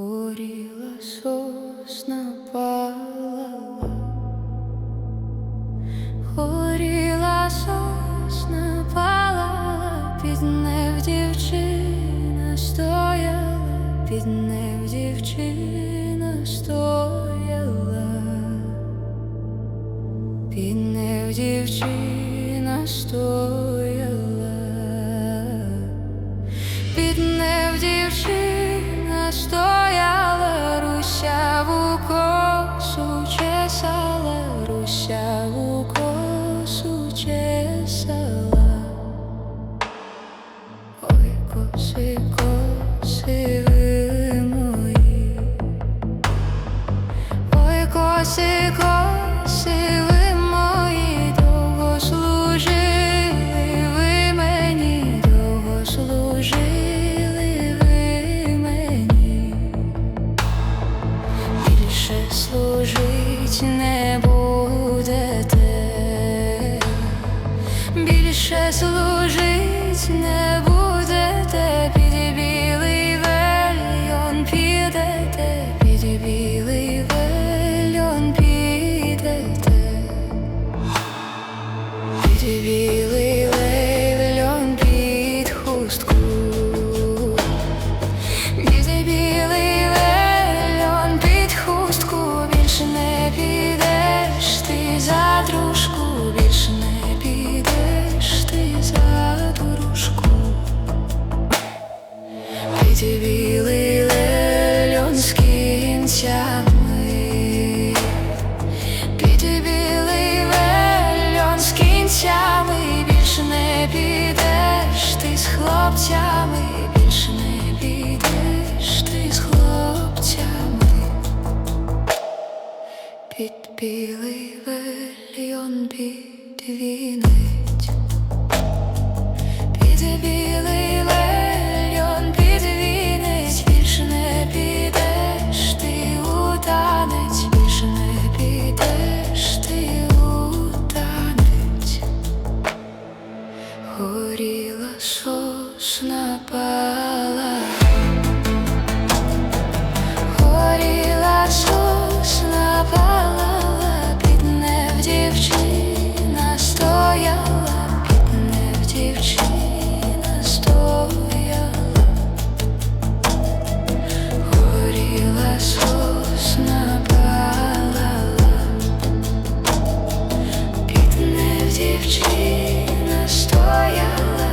горіла сосна палала, горіла сосна палала, під нею дівчина стояла, під нею дівчина стояла, під нею дівчина стояла. більше служить не будете, більше служить не будете. під білий вельйон під війни. дівчина стояла.